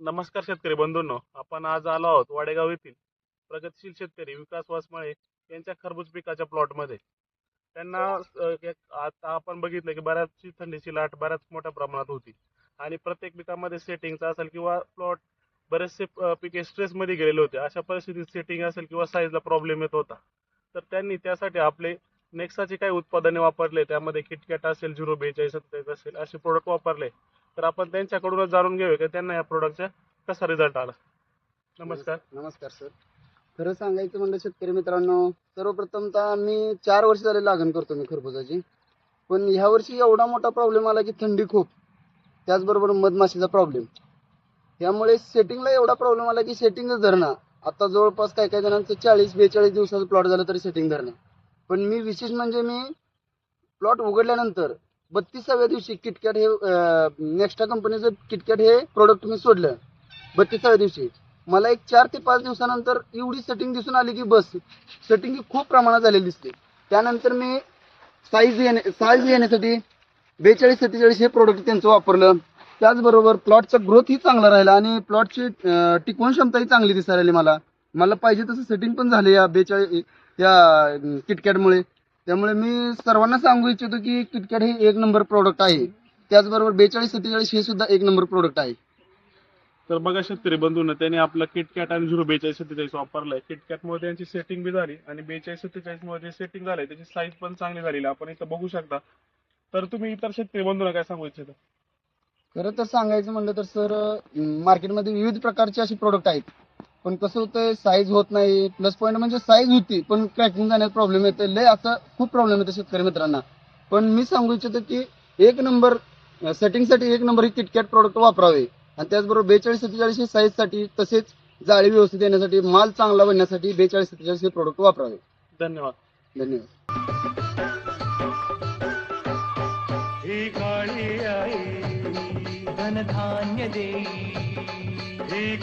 नमस्कार शेतकरी बंधूंनो आपण आज आलो आहोत वाडेगाव येथील प्रगतशील शेतकरी विकास वासमळे यांच्या खरबूज पिकाच्या प्लॉटमध्ये त्यांना आता आपण बघितलं की बऱ्याचशी थंडीची लाट बऱ्याच मोठ्या प्रमाणात होती. आणि प्रत्येक पिकामध्ये सेटिंगचा असेल किंवा प्लॉट बरेचसे पिके स्ट्रेसमध्ये गेलेले होते. अशा परिस्थितीत सेटिंग असेल किंवा साईजला प्रॉब्लेम येत होता. तर त्यांनी त्यासाठी आपले नेक्साची काही उत्पादने वापरले त्यामध्ये किटकॅट असेल झिरो बेचाळीस सत्तावीस असेल असे प्रोडक्ट वापरले. तर आपण त्यांच्याकडूनच जाणून घेऊया की त्यांना या प्रोडक्टचा कसा रिझल्ट आला. नमस्कार. नमस्कार सर. खरं सांगायचं म्हणलं शेतकरी मित्रांनो सर्वप्रथम तर मी चार वर्ष झाले लागण करतो मी खरबुजाची. पण ह्या वर्षी एवढा मोठा प्रॉब्लेम आला की थंडी खूप. त्याचबरोबर मधमाशीचा प्रॉब्लेम त्यामुळे सेटिंगला एवढा प्रॉब्लेम आला की सेटिंगच धरणं. आता जवळपास काही काही जणांचं चाळीस बेचाळीस दिवसाचं प्लॉट झालं तरी सेटिंग धरणं. पण मी विशेष म्हणजे मी प्लॉट उघडल्यानंतर बत्तीसाव्या दिवशी किटकॅट हे नेक्स्टा कंपनीचं किटकॅट हे प्रोडक्ट मी सोडलं. बत्तीसाव्या दिवशी. मला एक चार ते पाच दिवसानंतर एवढी सेटिंग दिसून आली की बस सेटिंग ही खूप प्रमाणात झालेली दिसते. त्यानंतर मी साईज येणे साईज येण्यासाठी बेचाळीस सत्तेचाळीस हे प्रोडक्ट त्यांचं वापरलं. त्याचबरोबर प्लॉटचा ग्रोथ ही चांगला राहिला आणि प्लॉटची टिकवण क्षमता ही चांगली दिसायला मला. मला पाहिजे तसं सेटिंग पण झाले या बेचाळीस या किटकॅटमुळे त्यामुळे मी सर्वांना सांगू इच्छितो की किटकॅट हे एक नंबर प्रोडक्ट आहे. त्याचबरोबर बेचाळीस सत्तेचाळीस हे सुद्धा एक नंबर प्रोडक्ट आहे. तर बघा शेतकरी बंधूंना त्यांनी आपलं किटकॅट आणि झिरो बेचाळीस सत्तेचाळीस वापरलंय. किटकॅट मुळे त्यांची सेटिंग बी झाली आणि बेचाळीस सत्तेचाळीस जे सेटिंग झालंय त्याची साईज पण चांगली झालेली आहे. आपण इथं बघू शकता. तर तुम्ही इतर शेतकरी बंधूंना काय सांगू इच्छिता? खरं तर सांगायचं म्हणलं तर सर मार्केटमध्ये विविध प्रकारचे असे प्रोडक्ट आहेत. पण कसं होतंय साईज होत नाही. प्लस पॉईंट म्हणजे साईज होती पण क्रॅकिंग जाण्यात प्रॉब्लेम येते लय असं खूप प्रॉब्लेम येतो शेतकरी मित्रांना. पण मी सांगू इच्छितो की एक नंबर सेटिंगसाठी एक नंबर ही किटकॅट प्रोडक्ट वापरावे. आणि त्याचबरोबर बेचाळीस सत्तेचाळीस साईजसाठी तसेच जाळी व्यवस्थित येण्यासाठी माल चांगला बनण्यासाठी बेचाळीस सत्तेचाळीस हे प्रोडक्ट वापरावे. धन्यवाद. धन्यवाद. ही काळी आई धनधान्य देई ही